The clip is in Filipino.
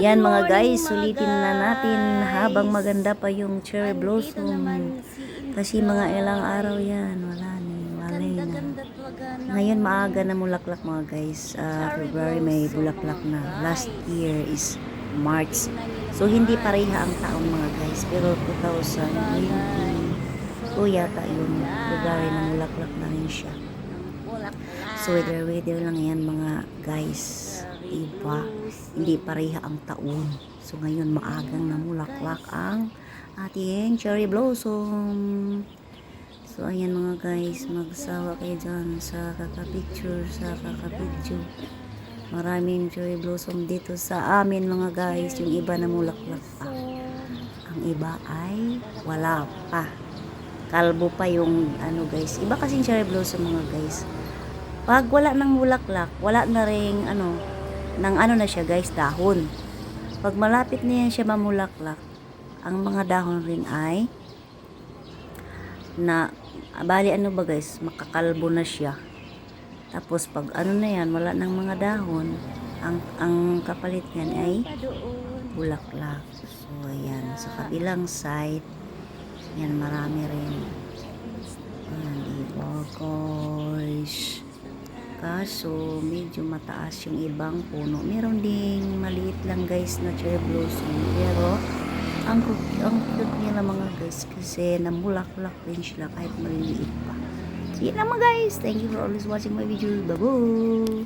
Yan mga guys, sulitin na natin habang maganda pa yung cherry blossom. Kasi mga ilang araw yan, wala na, malay na. Ngayon maaga na mulaklak mga guys. Ah, February may bulaklak na. Last year is March. So hindi pareha ang taon mga guys. Pero 2022 yata yun. February na mulaklak na rin siya. So weather weather lang yan mga guys. Iba. Hindi pareha ang taon. So ngayon maagang namulaklak ang ating cherry blossom. So ayan mga guys, magsawa kayo dyan sa kakapicture, sa kakapidyo. Maraming cherry blossom dito sa amin mga guys. Yung iba namulaklak pa. Ang iba ay wala pa. Kalbo pa yung ano guys. Iba kasing cherry blossom mga guys. Pag wala ng bulaklak, wala na ring ano, ng ano na siya guys, dahon. Pag malapit na yan siya mamulaklak, ang mga dahon rin ay na bali ano ba guys, makakalbo na siya. Tapos pag ano na yan, wala ng mga dahon, ang ang kapalit niyan ay bulaklak. So ayan, sa kabilang side, yan marami rin. Ayan, diba guys? Kaso, medyo mataas yung ibang puno. Meron ding maliit lang guys na cherry blossom. Pero, ang, ang cute nila mga guys kasi namulaklak rin sila kahit maliliit pa. So, yun mga guys. Thank you for always watching my videos. Bye-bye!